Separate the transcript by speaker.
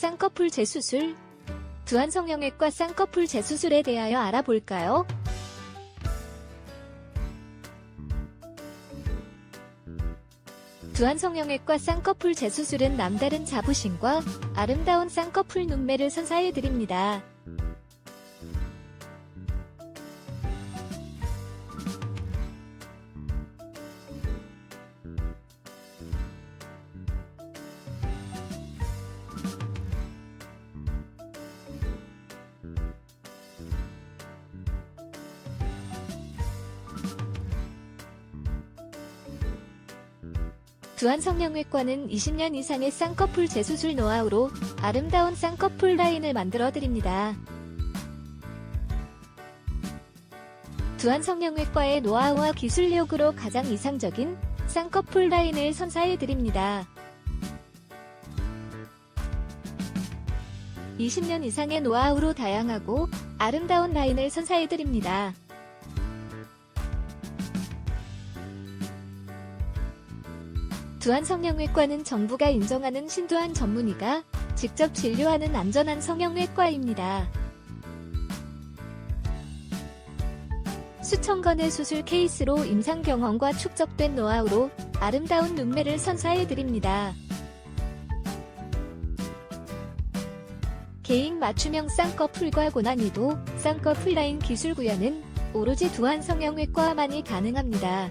Speaker 1: 쌍꺼풀 재수술 두안성형외과 쌍꺼풀 재수술에 대하여 알아볼까요? 두안성형외과 쌍꺼풀 재수술은 남다른 자부심과 아름다운 쌍꺼풀 눈매를 선사해드립니다. 두안성형외과는 20년 이상의 쌍꺼풀 재수술 노하우로 아름다운 쌍꺼풀 라인을 만들어 드립니다. 두안성형외과의 노하우와 기술력으로 가장 이상적인 쌍꺼풀 라인을 선사해 드립니다. 20년 이상의 노하우로 다양하고 아름다운 라인을 선사해 드립니다. 두안성형외과는 정부가 인정하는 신두안 전문의가 직접 진료하는 안전한 성형외과입니다. 수천 건의 수술 케이스로 임상 경험과 축적된 노하우로 아름다운 눈매를 선사해 드립니다. 개인 맞춤형 쌍꺼풀과 고난이도 쌍꺼풀 라인 기술 구현은 오로지 두안성형외과만이 가능합니다.